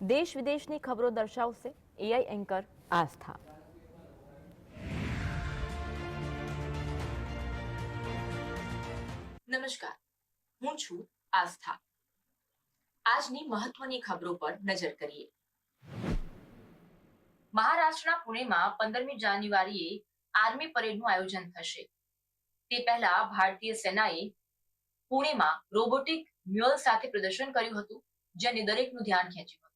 દેશ વિદેશની ખબરો દર્શાવશે. AI anchor Aastha. નમસ્કાર. હું છું આસ્થા. આજની મહત્વની ખબરો પર નજર કરીએ. મહારાષ્ટ્રના પુણેમાં પંદરમી જાન્યુઆરીએ આર્મી પરેડનું આયોજન થશે. તે પહેલા ભારતીય સેનાએ પુણેમાં રોબોટિક મ્યુઅલ સાથે પ્રદર્શન કર્યું હતું, જેને દરેકનું ધ્યાન ખેંચ્યું હતું.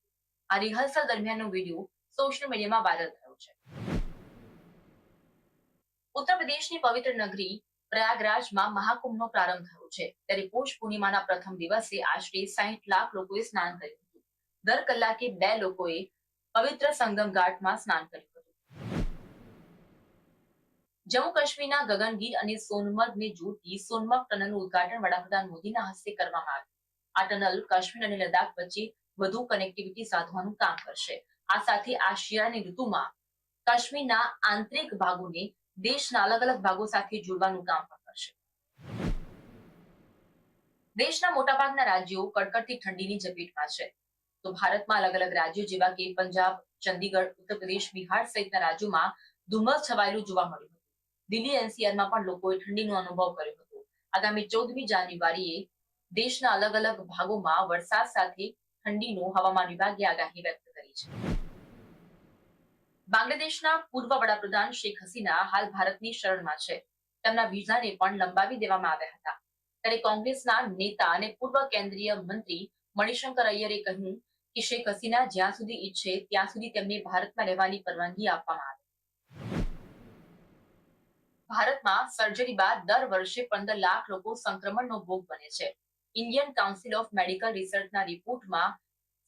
આ રિહર્સલ દરમિયાનનો વીડિયો સોશિયલ મીડિયામાં વાયરલ થયો છે. ઉત્તર પ્રદેશની પવિત્ર નગરી પ્રયાગરાજમાં મહાકુંભનો પ્રારંભ થયો છે. ત્યારે પોષ પૂર્ણિમાના પ્રથમ દિવસે આશરે સાહીઠ લાખ લોકોએ સ્નાન કર્યું હતું. દર કલાકે બે લોકોએ પવિત્ર સંગમ ઘાટમાં સ્નાન કર્યું હતું. જમ્મુ કાશ્મીરના ગગનગીર અને સોનમર્ગને જોડતી સોનમર્ગ ટનલનું ઉદઘાટન વડાપ્રધાન મોદીના હસ્તે કરવામાં આવ્યું. આ ટનલ કાશ્મીર અને લદ્દાખ વચ્ચે વધુ કનેક્ટિવિટી સાધવાનું કામ કરશે. આ સાથે આ ઋતુમાં કાશ્મીરના આંતરિક ભાગોને દેશના અલગ અલગ ભાગો સાથે જોડવાનું કામ પણ કરશે. દેશના મોટાભાગના રાજ્યો કડકડતી ઠંડીની ઝપેટમાં છે. તો ભારતમાં અલગ અલગ રાજ્યો જેવા કે પંજાબ, ચંદીગઢ, ઉત્તર પ્રદેશ, બિહાર સહિતના રાજ્યોમાં ધુમ્મસ છવાયેલું જોવા મળ્યું હતું. દિલ્હી, એનસીઆરમાં પણ લોકોએ ઠંડીનો અનુભવ કર્યો હતો. આગામી ચૌદમી જાન્યુઆરીએ દેશના અલગ અલગ ભાગોમાં વરસાદ સાથે ઠંડીનો હવામાન વિભાગે આગાહી વ્યક્ત કરી છે. બાંગ્લાદેશના પૂર્વ વડાપ્રધાન શેખ હસીના હાલ ભારતની શરણમાં છે. તેમના વિઝાને પણ લંબાવી દેવામાં આવ્યા હતા. ત્યારે કોંગ્રેસના નેતા અને પૂર્વ કેન્દ્રીય મંત્રી મણિશંકર અય્યરે કહ્યું કે શેખ હસીના જ્યાં સુધી ઈચ્છે ત્યાં સુધી તેમને ભારતમાં રહેવાની પરવાનગી આપવામાં આવે. ભારતમાં સર્જરી બાદ દર વર્ષે પંદર લાખ લોકો સંક્રમણનો ભોગ બને છે. ઇન્ડિયન કાઉન્સિલ ઓફ મેડિકલ રિસર્ચના રિપોર્ટમાં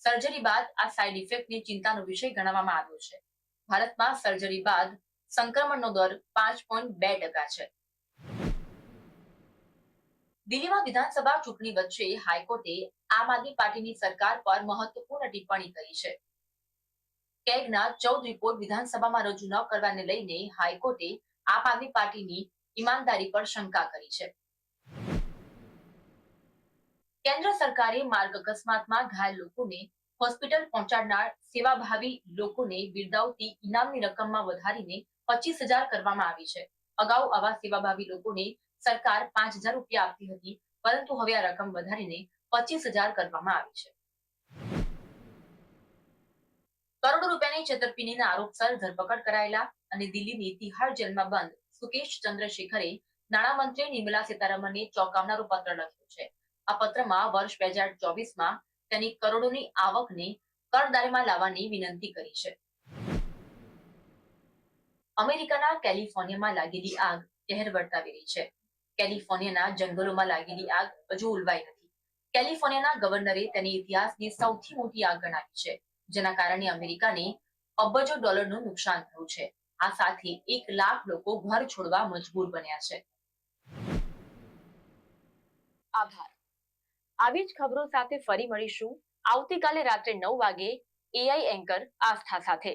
સર્જરી બાદ આ સાઇડ ઇફેક્ટને ચિંતાનો વિષય ગણવામાં આવ્યો છે. ભારતમાં સર્જરી બાદ સંક્રમણનો દર પાંચ પોઈન્ટ બે ટકા છે. દિલ્હીમાં વિધાનસભા ચૂંટણી વચ્ચે હાઈકોર્ટે આમ આદમી પાર્ટીની સરકાર પર મહત્વપૂર્ણ ટિપ્પણી કરી છે. કેગના ચૌદ રિપોર્ટ વિધાનસભામાં રજૂ ન કરવાને લઈને હાઈકોર્ટે આમ આદમી પાર્ટીની ઈમાનદારી પર શંકા કરી છે. કેન્દ્ર સરકારે માર્ગ અકસ્માતમાં ઘાયલ લોકોને હોસ્પિટલ પહોંચાડનાર સેવાભાવી લોકોને બિરદાવતી ઇનામની રકમમાં વધારીને પચીસ હજાર કરવામાં આવી છે. અગાઉ આવા સેવાભાવી લોકોને સરકાર પાંચ હજાર રૂપિયા આપતી હતી, પરંતુ હવે આ રકમ વધારીને પચીસ હજાર કરવામાં આવી છે. કરોડો રૂપિયાની છેતરપિંડીના આરોપસર ધરપકડ કરાયેલા અને દિલ્હીની તિહાર જેલમાં બંધ સુકેશ ચંદ્રશેખરે નાણામંત્રી નિર્મલા સીતારમણને ચોંકાવનારો પત્ર લખ્યો છે. આ પત્રમાં વર્ષ બે હજાર ચોવીસમાં તેની કરોડોની આવકને કરદારીમાં લાવવાની વિનંતી કરી છે. અમેરિકાના કેલિફોર્નિયામાં લાગેલી આગ કહેર વર્તાવી રહી છે. કેલિફોર્નિયાના જંગલોમાં લાગેલી આગ હજુ ઉલવાઈ નથી. કેલિફોર્નિયાના ગવર્નરે તેની ઇતિહાસની સૌથી મોટી આગ ગણાવી છે, જેના કારણે અમેરિકાને અબજો ડોલરનું નુકસાન થયું છે. આ સાથે એક લાખ લોકો ઘર છોડવા મજબૂર બન્યા છે. આભાર. આવી જ ખબરો સાથે ફરી મળીશું. આવતીકાલે રાત્રે નવ વાગે એઆઈ એન્કર આસ્થા સાથે.